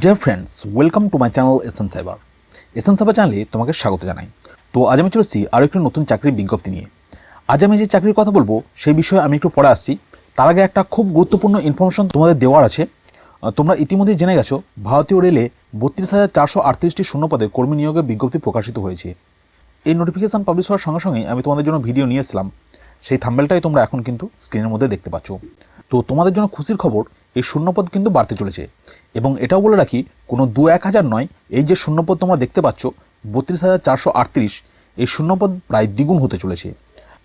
Dear friends welcome to my channel SN cyber SN cyber চ্যানেলে তোমাকে স্বাগত জানাই। তো আজ আমি চলেছি আরও একটি নতুন চাকরির বিজ্ঞপ্তি নিয়ে। আজ আমি যে চাকরির কথা বলব, সেই বিষয়ে আমি একটু পরে আসছি। তার আগে একটা খুব গুরুত্বপূর্ণ ইনফরমেশন তোমাদের দেওয়ার আছে। তোমরা ইতিমধ্যে জেনে গেছো, ভারতীয় রেলে বত্রিশ হাজার চারশো আটত্রিশটি শূন্যপদে কর্মী নিয়োগের বিজ্ঞপ্তি প্রকাশিত হয়েছে। এই নোটিফিকেশন পাবলিশ হওয়ার সঙ্গে সঙ্গে আমি তোমাদের জন্য ভিডিও নিয়ে এসলাম সেই থাম্বেলটাই তোমরা এখন কিন্তু স্ক্রিনের মধ্যে দেখতে পাচ্ছ। তো তোমাদের জন্য খুশির খবর এই শূন্যপদ কিন্তু বাড়তে চলেছে। এবং এটাও বলে রাখি, কোনো দু এক হাজার নয়, এই যে শূন্যপদ তোমরা দেখতে পাচ্ছ, বত্রিশ হাজার চারশো আটত্রিশ, এই শূন্যপদ প্রায় দ্বিগুণ হতে চলেছে।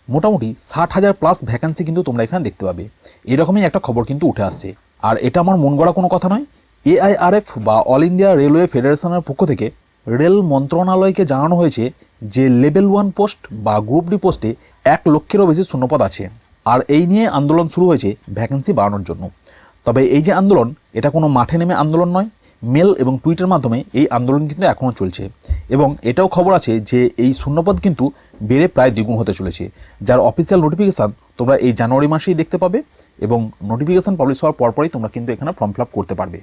মোটামুটি ষাট হাজার প্লাস ভ্যাকান্সি কিন্তু তোমরা এখানে দেখতে পাবে। এরকমই একটা খবর কিন্তু উঠে আসছে। আর এটা আমার মন গড়া কোনো কথা নয়। এআইআরএফ বা অল ইন্ডিয়া রেলওয়ে ফেডারেশনের পক্ষ থেকে রেল মন্ত্রণালয়কে জানানো হয়েছে যে লেভেল ওয়ান পোস্ট বা গ্রুপ ডি পোস্টে এক লক্ষেরও বেশি শূন্যপদ আছে। আর এই নিয়ে আন্দোলন শুরু হয়েছে ভ্যাকেন্সি বাড়ানোর জন্য। তবে এই যে আন্দোলন, এটা কোনো মাঠে নেমে আন্দোলন নয়। মেল এবং টুইটের মাধ্যমে এই আন্দোলন কিন্তু এখনও চলছে। এবং এটাও খবর আছে যে এই শূন্যপদ কিন্তু বেড়ে প্রায় দ্বিগুণ হতে চলেছে। যার অফিসিয়াল নোটিফিকেশান তোমরা এই জানুয়ারি মাসেই দেখতে পাবে এবং নোটিফিকেশান পাবলিশ হওয়ার পরপরই তোমরা কিন্তু এখানে ফর্ম ফিল করতে পারবে।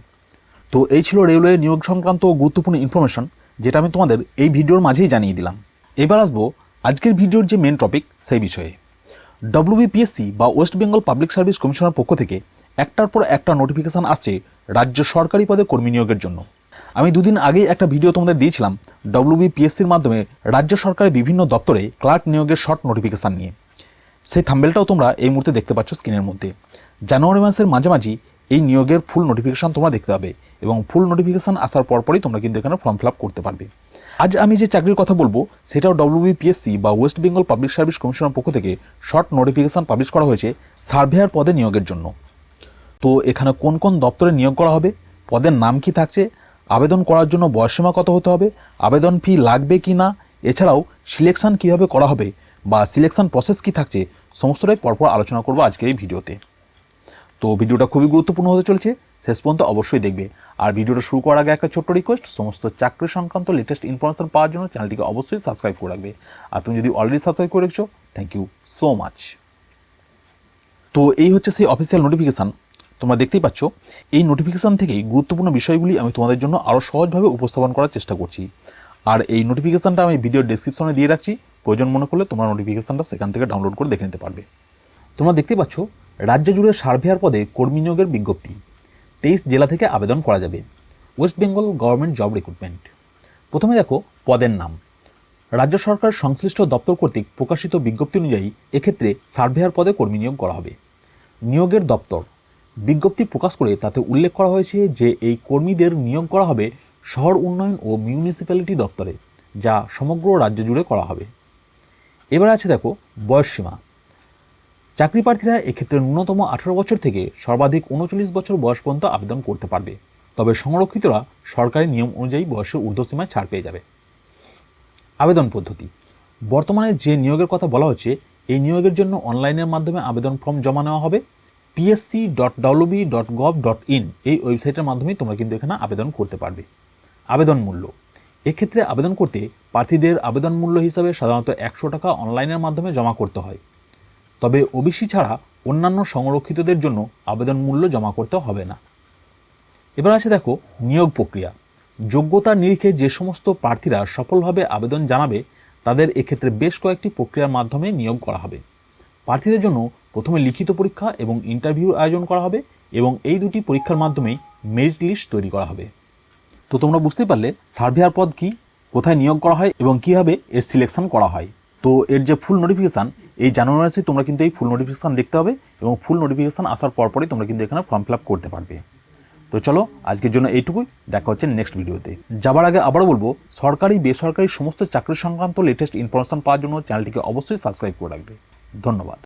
তো এই ছিল রেলওয়ে নিয়োগ সংক্রান্ত গুরুত্বপূর্ণ ইনফরমেশন যেটা আমি তোমাদের এই ভিডিওর মাঝেই জানিয়ে দিলাম। এবার আসব আজকের ভিডিওর যে মেন টপিক সেই বিষয়ে। ডব্লিউবিপিএসসি বা ওয়েস্ট বেঙ্গল পাবলিক সার্ভিস কমিশনের পক্ষ থেকে একটার পর একটা নোটিফিকেশান আসছে রাজ্য সরকারি পদে কর্মী নিয়োগের জন্য। আমি দুদিন আগেই একটা ভিডিও তোমাদের দিয়েছিলাম ডব্লিউবিপিএসসির মাধ্যমে রাজ্য সরকারের বিভিন্ন দপ্তরে ক্লার্ক নিয়োগের শর্ট নোটিফিকেশান নিয়ে। সেই থাম্বেলটাও তোমরা এই মুহূর্তে দেখতে পাচ্ছ স্ক্রিনের মধ্যে। জানুয়ারি মাসের মাঝামাঝি এই নিয়োগের ফুল নোটিফিকেশান তোমরা দেখতে পাবে এবং ফুল নোটিফিকেশান আসার পরপরই তোমরা কিন্তু এখানে ফর্ম ফিল করতে পারবে। আজ আমি যে চাকরির কথা বলব, সেটাও ডব্লিউবিপিএসসি বা ওয়েস্ট বেঙ্গল পাবলিক সার্ভিস কমিশনের পক্ষ থেকে শর্ট নোটিফিকেশান পাবলিশ করা হয়েছে সার্ভেয়ার পদে নিয়োগের জন্য। তো এখানে কোন কোন দপ্তরে নিয়োগ করা হবে, পদের নাম কি থাকছে, আবেদন করার জন্য বয়সীমা কত হতে হবে, আবেদন ফি লাগবে কি না, এছাড়াও সিলেকশান কীভাবে করা হবে বা সিলেকশন প্রসেস কি থাকছে, সমস্তটাই পরপর আলোচনা করব আজকের এই ভিডিওতে। তো ভিডিওটা খুবই গুরুত্বপূর্ণ হতে চলছে, শেষ পর্যন্ত অবশ্যই দেখবে। আর ভিডিওটা শুরু করার আগে একটা ছোট্ট রিকোয়েস্ট সমস্ত চাকরি সংক্রান্ত লেটেস্ট ইনফরমেশন পাওয়ার জন্য চ্যানেলটিকে অবশ্যই সাবস্ক্রাইব করে রাখবে। আর তুমি যদি অলরেডি সাবস্ক্রাইব করে রেখেছো থ্যাংক ইউ সো মাচ তো এই হচ্ছে সেই অফিসিয়াল নোটিফিকেশান তোমরা দেখতেই পাচ্ছ, এই নোটিফিকেশান থেকেই গুরুত্বপূর্ণ বিষয়গুলি আমি তোমাদের জন্য আরও সহজভাবে উপস্থাপন করার চেষ্টা করছি। আর এই নোটিফিকেশানটা আমি ভিডিওর ডেসক্রিপশনে দিয়ে রাখছি, প্রয়োজন মনে করলে তোমরা নোটিফিকেশানটা সেখান থেকে ডাউনলোড করে দেখে নিতে পারবে। তোমরা দেখতে পাচ্ছ, রাজ্য জুড়ে সার্ভেয়ার পদে কর্মী নিয়োগের বিজ্ঞপ্তি। তেইশ জেলা থেকে আবেদন করা যাবে। West Bengal government job recruitment প্রথমে দেখো, পদের নাম। রাজ্য সরকার সংশ্লিষ্ট দপ্তর কর্তৃক প্রকাশিত বিজ্ঞপ্তি অনুযায়ী এক্ষেত্রে সার্ভেয়ার পদে কর্মী নিয়োগ করা হবে। নিয়োগের দপ্তর। বিজ্ঞপ্তি প্রকাশ করে তাতে উল্লেখ করা হয়েছে যে এই কর্মীদের নিয়োগ করা হবে শহর উন্নয়ন ও মিউনিসিপ্যালিটি দপ্তরে, যা সমগ্র রাজ্য জুড়ে করা হবে। এবার আছে দেখো বয়সসীমা চাকরি প্রার্থীরা এক্ষেত্রে ন্যূনতম আঠারো বছর থেকে সর্বাধিক উনচল্লিশ বছর বয়স পর্যন্ত আবেদন করতে পারবে। তবে সংরক্ষিতরা সরকারি নিয়ম অনুযায়ী বয়সের ঊর্ধ্বসীমায় ছাড় পেয়ে যাবে। আবেদন পদ্ধতি। বর্তমানে যে নিয়োগের কথা বলা হচ্ছে, এই নিয়োগের জন্য অনলাইনের মাধ্যমে আবেদন ফর্ম জমা নেওয়া হবে। PSC dot WB dot gov dot in এই ওয়েবসাইটের মাধ্যমে তোমরা কিন্তু এখানে আবেদন করতে পারবে। আবেদন মূল্য। এক্ষেত্রে আবেদন করতে প্রার্থীদের আবেদন মূল্য হিসাবে সাধারণত একশো টাকা অনলাইনের মাধ্যমে জমা করতে হয়। তবে ওবিসি ছাড়া অন্যান্য সংরক্ষিতদের জন্য আবেদন মূল্য জমা করতে হবে না। এবার আছে দেখো নিয়োগ প্রক্রিয়া। যোগ্যতার নিরিখে যে সমস্ত প্রার্থীরা সফলভাবে আবেদন জানাবে, তাদের এক্ষেত্রে বেশ কয়েকটি প্রক্রিয়ার মাধ্যমে নিয়োগ করা হবে। প্রার্থীদের জন্য প্রথমে লিখিত পরীক্ষা এবং ইন্টারভিউর আয়োজন করা হবে এবং এই দুটি পরীক্ষার মাধ্যমেই মেরিট লিস্ট তৈরি করা হবে। তো তোমরা বুঝতে পারলে সার্ভেয়ার পদ কি, কোথায় নিয়োগ করা হয় এবং কীভাবে এর সিলেকশন করা হয়। তো এর যে ফুল নোটিফিকেশান এই জানুয়ারি মাসে তোমরা কিন্তু এই ফুল নোটিফিকেশান দেখতে হবে এবং ফুল নোটিফিকেশান আসার পরপরই তোমরা কিন্তু এখানে ফর্ম ফিল আপ করতে পারবে। তো চলো, আজকের জন্য এইটুকুই। দেখা হচ্ছে নেক্সট ভিডিওতে যাবার আগে আবারও বলব, সরকারি, বেসরকারি সমস্ত চাকরি সংক্রান্ত লেটেস্ট ইনফরমেশন পাওয়ার জন্য চ্যানেলটিকে অবশ্যই সাবস্ক্রাইব করে রাখবে। ধন্যবাদ।